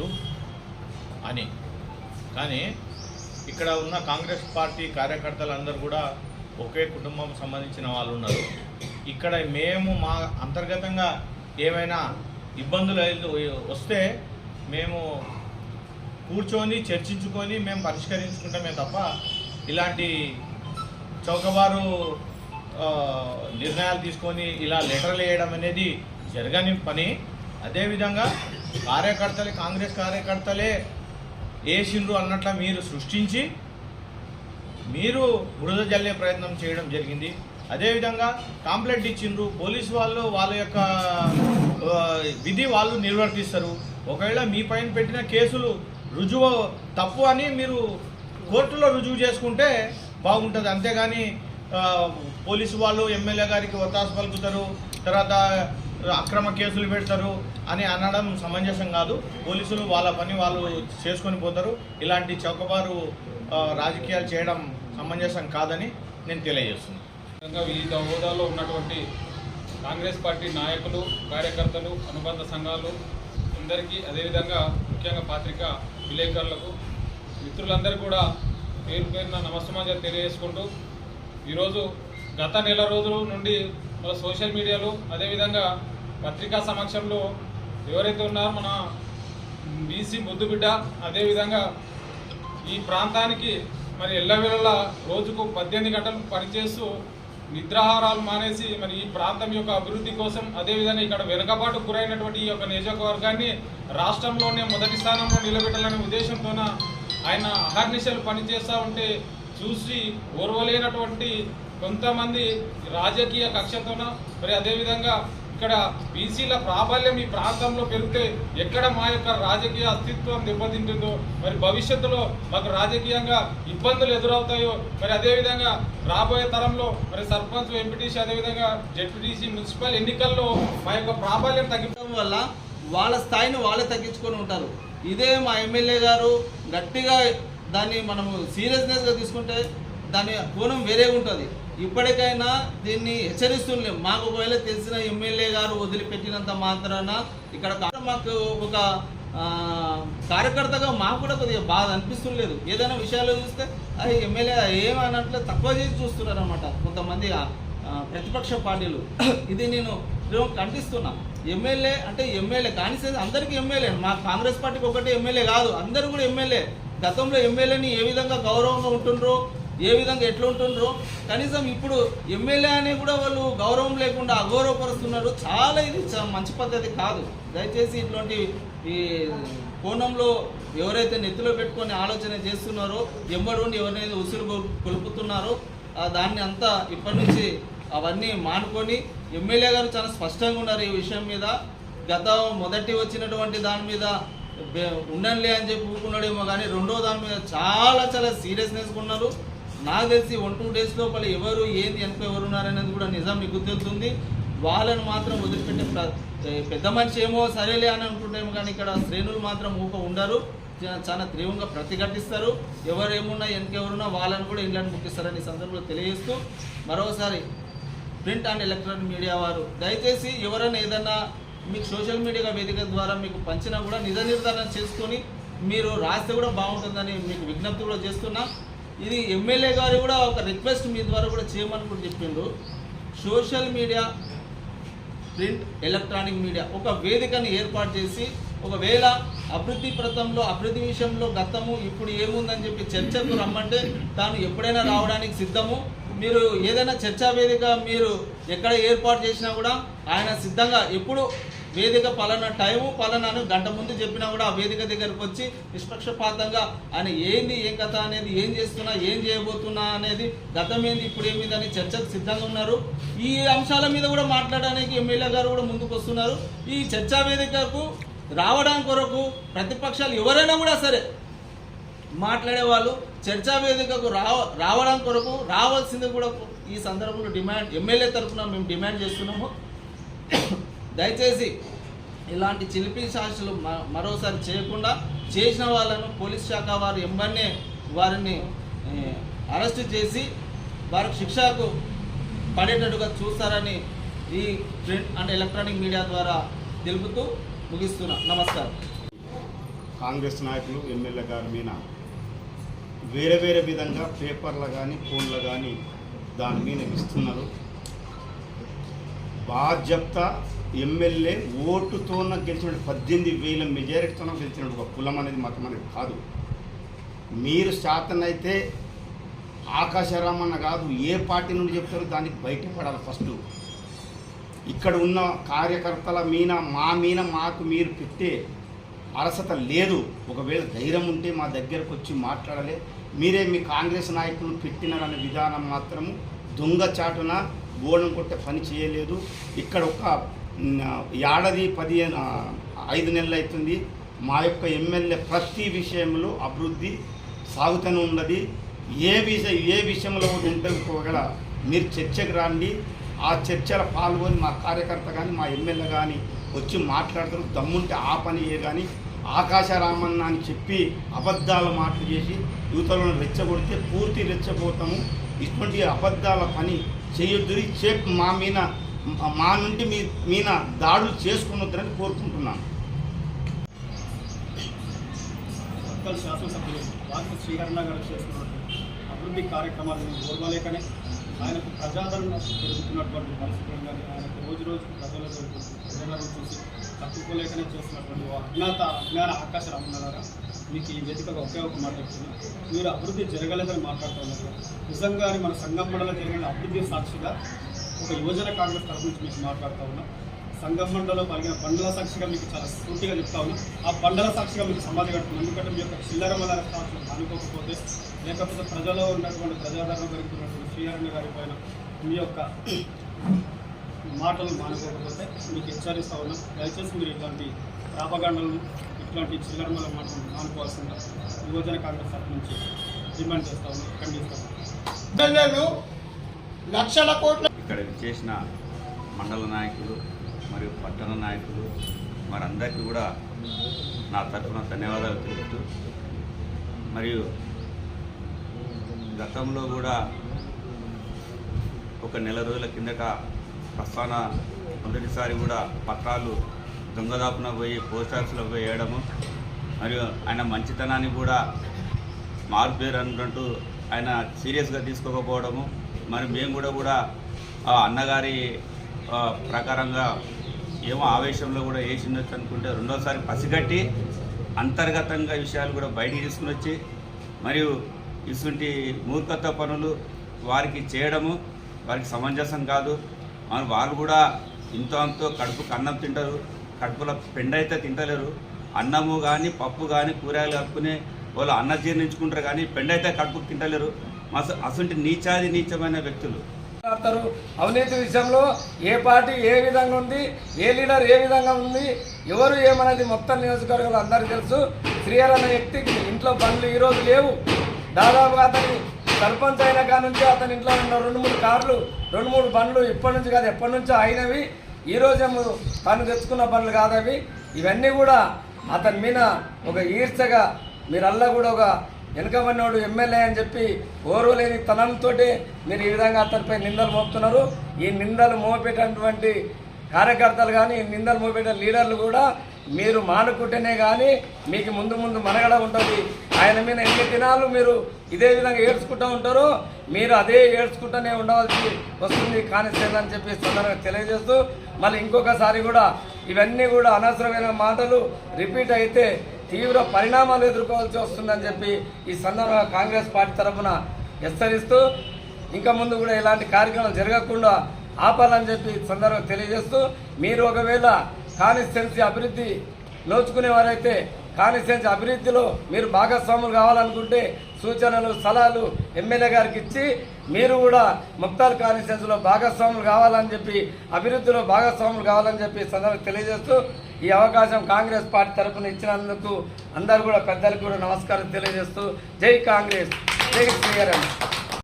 లేదు అని. కానీ ఇక్కడ ఉన్న కాంగ్రెస్ పార్టీ కార్యకర్తలందరూ కూడా ఒకే కుటుంబం సంబంధించిన వాళ్ళు ఉన్నారు. ఇక్కడ మేము మా అంతర్గతంగా ఏమైనా ఇబ్బందులు అయితే వస్తే మేము కూర్చొని చర్చించుకొని మేము పరిష్కరించుకుంటామే తప్ప ఇలాంటి చౌకబారు నిర్ణయాలు తీసుకొని ఇలా లెటర్లు వేయడం అనేది జరగని పని. అదేవిధంగా కార్యకర్తలే కాంగ్రెస్ కార్యకర్తలే వేసిండ్రు అన్నట్ల మీరు సృష్టించి మీరు బురద జల్లే ప్రయత్నం చేయడం జరిగింది. అదేవిధంగా కాంప్లైంట్ ఇచ్చిండ్రు. పోలీసు వాళ్ళు వాళ్ళ యొక్క విధి వాళ్ళు నిర్వర్తిస్తారు. ఒకవేళ మీ పైన పెట్టిన కేసులు రుజువు తప్పు అని మీరు కోర్టులో రుజువు చేసుకుంటే బాగుంటుంది. అంతేగాని పోలీసు వాళ్ళు ఎమ్మెల్యే గారికి ఒత్తాసు పలుకుతారు. తర్వాత అక్రమ కేసులు పెడతారు అని అనడం సమంజసం కాదు. పోలీసులు వాళ్ళ పని వాళ్ళు చేసుకొని పోతారు. ఇలాంటి చౌకబారు రాజకీయాలు చేయడం సమంజసం కాదని నేను తెలియజేస్తున్నాను. వివిధ హోదాలో ఉన్నటువంటి కాంగ్రెస్ పార్టీ నాయకులు కార్యకర్తలు అనుబంధ సంఘాలు అందరికీ అదేవిధంగా ముఖ్యంగా పాత్రిక విలేకరులకు మిత్రులందరూ కూడా పేరు పేరున నమస్సమాజాలు తెలియజేసుకుంటూ ఈరోజు గత నెల రోజుల నుండి సోషల్ మీడియాలో అదేవిధంగా పత్రికా సమక్షంలో ఎవరైతే ఉన్నారో మన బీసీ ముద్దుబిడ్డ అదేవిధంగా ఈ ప్రాంతానికి మరి ఎల్లవేళలా రోజుకు పద్దెనిమిది గంటలు పనిచేస్తూ నిద్రాహారాలు మానేసి మరి ఈ ప్రాంతం యొక్క అభివృద్ధి కోసం అదేవిధంగా ఇక్కడ వెనుకబాటు గురైనటువంటి ఈ యొక్క నియోజకవర్గాన్ని రాష్ట్రంలోనే మొదటి స్థానంలో నిలబెట్టాలనే ఉద్దేశంతోన ఆయన అహర్నిశలు పనిచేస్తూ ఉంటే చూసి ఓర్వలేనటువంటి కొంతమంది రాజకీయ కక్షతోన మరి అదేవిధంగా ఇక్కడ బీసీల ప్రాబల్యం ఈ ప్రాంతంలో పెరిగితే ఎక్కడ మా యొక్క రాజకీయ అస్తిత్వం దెబ్బతింటుందో మరి భవిష్యత్తులో మాకు రాజకీయంగా ఇబ్బందులు ఎదురవుతాయో మరి అదేవిధంగా రాబోయే తరంలో మరి సర్పంచ్ ఎంపీటీసీ అదేవిధంగా జెడ్పీటీసీ మున్సిపల్ ఎన్నికల్లో మా యొక్క ప్రాబల్యం తగ్గించడం వల్ల వాళ్ళ స్థాయిని వాళ్ళే తగ్గించుకొని ఉంటారు. ఇదే మా ఎమ్మెల్యే గారు గట్టిగా దాన్ని మనము సీరియస్నెస్గా తీసుకుంటే దాని కోణం వేరే ఉంటుంది ఇప్పటికైనా దీన్ని హెచ్చరిస్తున్నాం మాకు ఒకవేళ తెలిసిన ఎమ్మెల్యే గారు వదిలిపెట్టినంత మాత్రాన ఇక్కడ మాకు ఒక కార్యకర్తగా మాకు కూడా కొద్దిగా బాధ అనిపిస్తుండలేదు. ఏదైనా విషయాలు చూస్తే అది ఎమ్మెల్యే ఏమన్నట్లు తక్కువ చేసి చూస్తున్నారు అనమాట కొంతమంది ప్రతిపక్ష పార్టీలు. ఇది నేను ఖండిస్తున్నా. ఎమ్మెల్యే అంటే ఎమ్మెల్యే కానిసేది అందరికీ ఎమ్మెల్యే. మా కాంగ్రెస్ పార్టీకి ఒకటే ఎమ్మెల్యే కాదు అందరూ కూడా ఎమ్మెల్యే. గతంలో ఎమ్మెల్యేని ఏ విధంగా గౌరవంగా ఉంటుండ్రో ఏ విధంగా ఎట్లా ఉంటుండ్రో. కనీసం ఇప్పుడు ఎమ్మెల్యే అని కూడా వాళ్ళు గౌరవం లేకుండా అగౌరవపరుస్తున్నారు చాలా ఇది మంచి పద్ధతి కాదు. దయచేసి ఇటువంటి ఈ కోణంలో ఎవరైతే నెత్తిలో పెట్టుకొని ఆలోచన చేస్తున్నారో ఎంబడి ఉండి ఎవరినైతే ఉసురు కొలుపుతున్నారో దాన్ని అంతా ఇప్పటి నుంచి అవన్నీ మానుకొని ఎమ్మెల్యే గారు చాలా స్పష్టంగా ఉన్నారు ఈ విషయం మీద. గత మొదటి వచ్చినటువంటి దాని మీద ఉండనులే అని చెప్పి ఊరుకున్నాడేమో కానీ రెండో దాని మీద చాలా చాలా సీరియస్నెస్గా ఉన్నారు. నాకు తెలిసి వన్ టూ డేస్ లోపల ఎవరు ఏంది వెనక ఎవరు ఉన్నారనేది కూడా నిజం మీకు తెలుస్తుంది. వాళ్ళను మాత్రం వదిలిపెట్టే ప్ర- పెద్ద మనిషి ఏమో సరేలే అని అనుకుంటాము కానీ ఇక్కడ శ్రేణులు మాత్రం ఊక ఉండరు. చాలా తీవ్రంగా ప్రతిఘటిస్తారు. ఎవరు ఏమున్నా వెనకెవరున్నా వాళ్ళని కూడా ఇంగ్లాండ్ ముక్కిస్తారని సందర్భంలో తెలియజేస్తూ మరోసారి ప్రింట్ అండ్ ఎలక్ట్రానిక్ మీడియా వారు దయచేసి ఎవరైనా ఏదైనా మీకు సోషల్ మీడియా వేదిక ద్వారా మీకు పంచినా కూడా నిజ నిర్ధారణ చేసుకొని మీరు రాస్తే కూడా బాగుంటుందని మీకు విజ్ఞప్తి కూడా చేస్తున్నా. ఇది ఎమ్మెల్యే గారు కూడా ఒక రిక్వెస్ట్ మీ ద్వారా కూడా చేయమని కూడా చెప్పిండు. Social media print electronic media ఒక వేదికను ఏర్పాటు చేసి ఒకవేళ అభివృద్ధి ప్రతంలో అభివృద్ధి విషయంలో గతము ఇప్పుడు ఏముందని చెప్పి చర్చకు రమ్మంటే తాను ఎప్పుడైనా రావడానికి సిద్ధము. మీరు ఏదైనా చర్చా వేదిక మీరు ఎక్కడ ఏర్పాటు చేసినా కూడా ఆయన సిద్ధంగా ఎప్పుడు వేదిక పలానా టైము పలానా అని గంట ముందు చెప్పినా కూడా ఆ వేదిక దగ్గరకు వచ్చి నిష్పక్షపాతంగా ఆయన ఏంది ఏం కథ అనేది ఏం చేస్తున్నా ఏం చేయబోతున్నా అనేది గతం ఏంది ఇప్పుడు ఏమిది అని చర్చకు సిద్ధంగా ఉన్నారు. ఈ అంశాల మీద కూడా మాట్లాడడానికి ఎమ్మెల్యే గారు కూడా ముందుకు వస్తున్నారు. ఈ చర్చా వేదికకు రావడానికి కొరకు ప్రతిపక్షాలు ఎవరైనా కూడా సరే మాట్లాడే వాళ్ళు చర్చా వేదికకు రావ రావడం కొరకు రావాల్సింది కూడా ఈ సందర్భంలో డిమాండ్ ఎమ్మెల్యే తరఫున మేము డిమాండ్ చేస్తున్నాము. దయచేసి ఇలాంటి చిలిపి సాక్షులు మ- మరోసారి చేయకుండా చేసిన వాళ్ళను పోలీస్ శాఖ వారు ఎంబన్నే వారిని అరెస్టు చేసి వారికి శిక్షకు పడేటట్టుగా చూస్తారని ఈ ప్రింట్ అండ్ ఎలక్ట్రానిక్ మీడియా ద్వారా తెలుపుతూ ముగిస్తున్నా. నమస్కారం. కాంగ్రెస్ నాయకులు ఎమ్మెల్యే గారి మీద వేరే వేరే విధంగా పేపర్లు కానీ ఫోన్లు కానీ దాని మీద ఇస్తున్నారు. బాధ్యత ఎమ్మెల్యే ఓటుతోన గెలిచిన పద్దెనిమిది వేల మెజారిటీతో గెలిచిన ఒక కులం అనేది మతం అనేది కాదు. మీరు శాతనైతే ఆకాశరామన్న కాదు ఏ పార్టీ నుండి చెప్తారో దానికి బయటపడాలి ఫస్ట్. ఇక్కడ ఉన్న కార్యకర్తల మీన మా మీన మాకు మీరు పెట్టే అలసత లేదు. ఒకవేళ ధైర్యం ఉంటే మా దగ్గరకు వచ్చి మాట్లాడాలి. మీరే మీ కాంగ్రెస్ నాయకులను పెట్టినారనే విధానం మాత్రము దొంగ చాటున గోడం కొట్టే పని చేయలేదు. ఇక్కడ ఒక ఏడాది పదిహేను ఐదు నెలలు అవుతుంది మా యొక్క ఎమ్మెల్యే ప్రతి విషయంలో అభివృద్ధి సాగుతూనే ఉన్నది. ఏ విషయం ఏ విషయంలో ఉంటే ఒకవేళ మీరు చర్చకు రండి. ఆ చర్చలో పాల్గొని మా కార్యకర్త కానీ మా ఎమ్మెల్యే కానీ వచ్చి మాట్లాడతారు. దమ్ముంటే ఆ పని ఏ కానీ ఆకాశరామన్న అని చెప్పి అబద్ధాల మాటలు చేసి యువతలను రెచ్చగొడితే పూర్తి రెచ్చబోతాము. ఇటువంటి అబద్ధాల పని చేయొద్దురి చే మా మీద మా నుండి మీ మీద దాడులు చేసుకున్నద్దని కోరుకుంటున్నాను. శాసనసభ్యులు వాకి శ్రీహరణ గారు చేస్తున్నటువంటి అభివృద్ధి కార్యక్రమాలను ఓర్వలేకనే ఆయనకు ప్రజాదరణ పెరుగుతున్నటువంటి పరిస్థితులు కానీ ఆయనకు రోజు రోజు ప్రజలలో ప్రజలను చూసి తట్టుకోలేకనే చూస్తున్నటువంటి ఓ అజ్ఞాత అజ్ఞాన ఆకాశ రామన్నారా మీకు ఈ వేదికగా ఒకే ఒక మాట చెప్తున్నా. మీరు అభివృద్ధి జరగలేదని మాట్లాడుతున్నారు నిజంగా నిజంగానే మన సంఘం మండలం జరిగిన అభివృద్ధి సాక్షిగా ఒక యువజన కాంగ్రెస్ తరఫు నుంచి మీకు మాట్లాడుతూ ఉన్నాం. సంఘం మండలం పలిగిన బండల సాక్షిగా మీకు చాలా స్ఫూర్తిగా చెప్తా ఉన్నాం. ఆ బండల సాక్షిగా మీకు సమాధి కడుతున్నాం. ఎందుకంటే మీ యొక్క చిల్లర మల్లర సాక్షులు అనుకోకపోతే లేకపోతే ప్రజల్లో ఉన్నటువంటి ప్రజాదరణ గురించి శ్రీహరణ గారి పైన మీ యొక్క మాటలు మానుకోకపోతే మీకు హెచ్చరిస్తా ఉన్నాం. దయచేసి మీరు ఇట్లాంటి ప్రాపగాండలను ఇట్లాంటి చిల్లర మల్ల మాటలు మానుకోవాల్సిందిగా యువజన కాంగ్రెస్ తరఫు నుంచి డిమాండ్ చేస్తా ఉన్నాం ఖండిస్తా లక్షల కోట్ల ఇక్కడ చేసిన మండల నాయకులు మరియు పట్టణ నాయకులు వారందరికీ కూడా నా తరఫున ధన్యవాదాలు తెలుపుతూ మరియు గతంలో కూడా ఒక నెల రోజుల కిందట ప్రస్థాన మొదటిసారి కూడా పత్రాలు దొంగదాపున పోయి పోస్ట్ ఆఫీస్లో పోయి వేయడము మరియు ఆయన మంచితనాన్ని కూడా మార్పేరు అనుకుంటూ ఆయన సీరియస్గా తీసుకోకపోవడము. మరి మేము కూడా కూడా ఆ అన్నగారి ప్రకారంగా ఏమో ఆవేశంలో కూడా వేసిండొచ్చు అనుకుంటే రెండోసారి పసిగట్టి అంతర్గతంగా విషయాలు కూడా బయటికి తీసుకుని వచ్చి మరియు ఇటువంటి మూర్ఖత్వ పనులు వారికి చేయడము వారికి సమంజసం కాదు. వాళ్ళు కూడా ఇంతో అంతో కడుపుకు అన్నం తింటారు కడుపులో పెండ అయితే తింటలేరు. అన్నము కానీ పప్పు కానీ కూరగాయలు కలుపుకుని వాళ్ళు అన్న జీర్ణించుకుంటారు కానీ పెండ అయితే కడుపుకు తింటలేరు. మస అసలు నీచాది నీచమైన వ్యక్తులు. మాట్లాడతారు. అవినీతి విషయంలో ఏ పార్టీ ఏ విధంగా ఉంది ఏ లీడర్ ఏ విధంగా ఉంది ఎవరు ఏమన్నది మొత్తం నియోజకవర్గంలో అందరికీ తెలుసు. శ్రీహర్ అనే వ్యక్తికి ఇంట్లో పనులు ఈ రోజు లేవు. దాదాపుగా అతని సర్పంచ్ అయిన కాడ నుంచి అతని ఇంట్లో ఉన్న రెండు మూడు కార్లు రెండు మూడు బండ్లు ఇప్పటి నుంచి కాదు ఎప్పటి నుంచో అయినవి. ఈ రోజేమో తను తెచ్చుకున్న పనులు కాదవి. ఇవన్నీ కూడా అతని మీద ఒక ఈర్చగా మీరల్లా కూడా ఒక వెనుకబడినోడు ఎమ్మెల్యే అని చెప్పి ఓర్వలేని తనంతో మీరు ఈ విధంగా అతనిపై నిందలు మోపుతున్నారు. ఈ నిందలు మోపేటటువంటి కార్యకర్తలు కానీ ఈ నిందలు మోపేట లీడర్లు కూడా మీరు మానుకుంటేనే కానీ మీకు ముందు ముందు మనగడ ఉంటుంది. ఆయన మీద ఎన్ని దినాలు మీరు ఇదే విధంగా ఏడ్చుకుంటూ ఉంటారో మీరు అదే ఏడ్చుకుంటూనే ఉండవలసి వస్తుంది. కానిస్టేబుల్ చెప్పి సందర్భంగా తెలియజేస్తూ మళ్ళీ ఇంకొకసారి కూడా ఇవన్నీ కూడా అనవసరమైన మాటలు రిపీట్ అయితే తీవ్ర పరిణామాలు ఎదుర్కోవాల్సి వస్తుందని చెప్పి ఈ సందర్భంగా కాంగ్రెస్ పార్టీ తరఫున హెచ్చరిస్తూ ఇంకా ముందు కూడా ఇలాంటి కార్యక్రమాలు జరగకుండా ఆపాలని చెప్పి సందర్భంగా తెలియజేస్తూ మీరు ఒకవేళ కాన్స్టిట్యున్సీ అభివృద్ధి నోచుకునేవారైతే కాన్స్టిట్యున్సీ అభివృద్ధిలో మీరు భాగస్వాములు కావాలనుకుంటే సూచనలు సలహాలు ఎమ్మెల్యే గారికి ఇచ్చి మీరు కూడా ముక్తాల్ కాన్స్టిట్యున్సీలో భాగస్వాములు కావాలని చెప్పి అభివృద్ధిలో భాగస్వాములు కావాలని చెప్పి సందర్భంగా తెలియజేస్తూ ఈ అవకాశం కాంగ్రెస్ పార్టీ తరఫున ఇచ్చినందుకు అందరు కూడా పెద్దలకు కూడా నమస్కారం తెలియజేస్తూ జై కాంగ్రెస్. జై శ్రీగారు